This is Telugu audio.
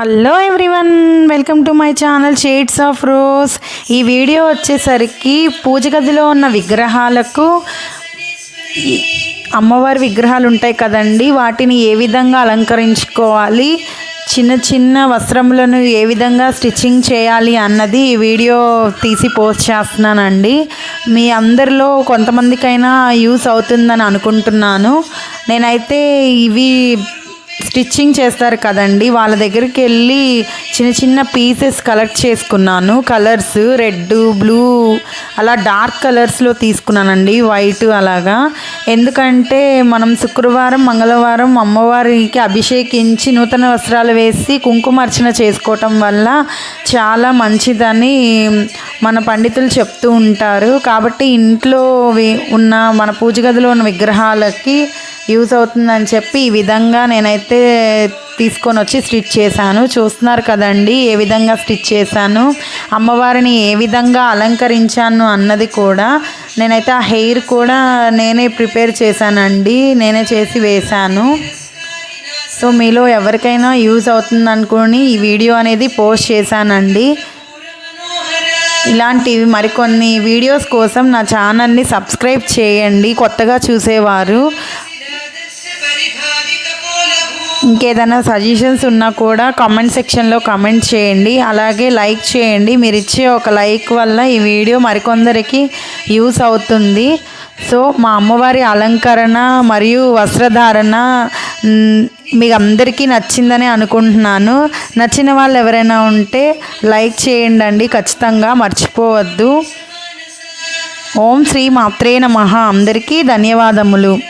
Hello everyone welcome to my channel shades of rose ఈ వీడియో వచ్చేసరికి పూజ గదిలో ఉన్న విగ్రహాలకు అమ్మవారి విగ్రహాలు ఉంటాయి కదండి. వాటిని ఏ విధంగా అలంకరించుకోవాలి? చిన్న చిన్న వస్త్రములను ఏ విధంగా స్టిచ్చింగ్ చేయాలి అన్నది ఈ వీడియో తీసి పోస్ట్ చేస్తున్నానండి. మీ అందరిలో కొంతమందికైనా యూస్ అవుతుందని అనుకుంటున్నాను. నేనైతే ఇవి స్టిచ్చింగ్ చేస్తారు కదండి. వాళ్ళ దగ్గరికి వెళ్ళి చిన్న చిన్న పీసెస్ కలెక్ట్ చేసుకున్నాను. కలర్స్ రెడ్ బ్లూ అలా డార్క్ కలర్స్లో తీసుకున్నానండి. వైట్ అలాగా. ఎందుకంటే మనం శుక్రవారం మంగళవారం అమ్మవారికి అభిషేకించి నూతన వస్త్రాలు వేసి కుంకుమార్చన చేసుకోవటం వల్ల చాలా మంచిదని మన పండితులు చెప్తూ ఉంటారు. కాబట్టి ఇంట్లో ఉన్న మన పూజ గదిలో ఉన్న విగ్రహాలకి యూస్ అవుతుందని చెప్పి ఈ విధంగా నేనైతే తీసుకొని వచ్చి స్టిచ్ చేశాను. చూస్తున్నారు కదండి ఏ విధంగా స్టిచ్ చేశాను అమ్మవారిని ఏ విధంగా అలంకరించాను అన్నది కూడా నేనైతే ఆ హెయిర్ కూడా నేనే ప్రిపేర్ చేశానండి నేనే చేసి వేశాను. సో మీలో ఎవరికైనా యూజ్ అవుతుంది అనుకుని ఈ వీడియో అనేది పోస్ట్ చేశానండి. ఇలాంటివి మరికొన్ని వీడియోస్ కోసం నా ఛానల్ని సబ్స్క్రైబ్ చేయండి కొత్తగా చూసేవారు. ఇంకేదైనా సజెషన్స్ ఉన్నా కూడా కామెంట్ సెక్షన్లో కామెంట్ చేయండి. అలాగే లైక్ చేయండి. మీరు ఇచ్చే ఒక లైక్ వల్ల ఈ వీడియో మరికొందరికి యూస్ అవుతుంది. సో మా అమ్మవారి అలంకరణ మరియు వస్త్రధారణ మీకు అందరికీ నచ్చిందని అనుకుంటున్నాను. నచ్చిన వాళ్ళు ఎవరైనా ఉంటే లైక్ చేయండి అండి ఖచ్చితంగా మర్చిపోవద్దు. ఓం శ్రీ మాత్రే నమ. అందరికీ ధన్యవాదములు.